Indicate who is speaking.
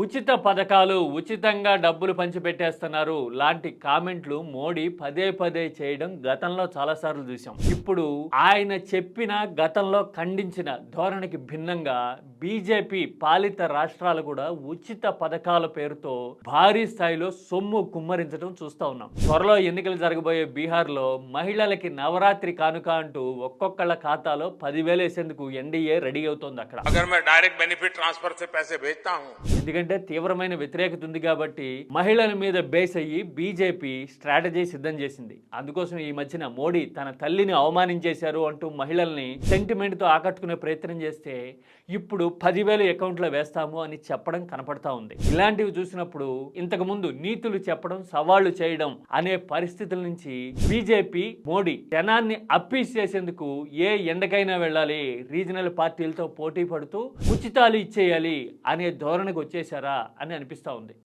Speaker 1: ఉచిత పథకాలు ఉచితంగా డబ్బులు పంచిపెట్టేస్తున్నారు. లాంటి కామెంట్లు మోడీ పదే పదే చేయడం గతంలో చాలాసార్లు చూసాం ఇప్పుడు ఆయన చెప్పిన గతంలో ఖండించిన ధోరణికి భిన్నంగా బీజేపీ పాలిత రాష్ట్రాలు కూడా ఉచిత పథకాల పేరుతో భారీ స్థాయిలో సొమ్ము కుమ్మరించడం చూస్తూ ఉన్నాం. త్వరలో ఎన్నికలు జరగబోయే బీహార్లో మహిళలకి నవరాత్రి కానుక అంటూ ఒక్కొక్కళ్ళ ఖాతాలో పదివేలు వేసేందుకు ఎన్డీఏ రెడీ అవుతోంది అక్కడ.
Speaker 2: డైరెక్ట్ బెనిఫిట్ ట్రాన్స్ఫర్
Speaker 1: ఎందుకంటే అంటే తీవ్రమైన వ్యతిరేకత ఉంది కాబట్టి మహిళల మీద బేస్ అయ్యి బీజేపీ స్ట్రాటజీ సిద్ధం చేసింది. అందుకోసం ఈ మధ్యన మోడీ తన తల్లిని అవమానించేశారు అంటూ మహిళల్ని సెంటిమెంట్తో ఆకట్టుకునే ప్రయత్నం చేస్తే ఇప్పుడు పదివేలు అకౌంట్లో వేస్తాము అని చెప్పడం కనపడతా ఉంది. ఇలాంటివి చూసినప్పుడు ఇంతకుముందు నీతులు చెప్పడం సవాళ్ళు చేయడం అనే పరిస్థితుల నుంచి బీజేపీ మోడీ జనాన్ని అప్పీస్ చేసేందుకు ఏ ఎండకైనా వెళ్ళాలి రీజనల్ పార్టీలతో పోటీ పడుతూ ఉచితాలు ఇచ్చేయాలి అనే ధోరణికి వచ్చేశారు. చేశారా అని అనిపిస్తా ఉంది.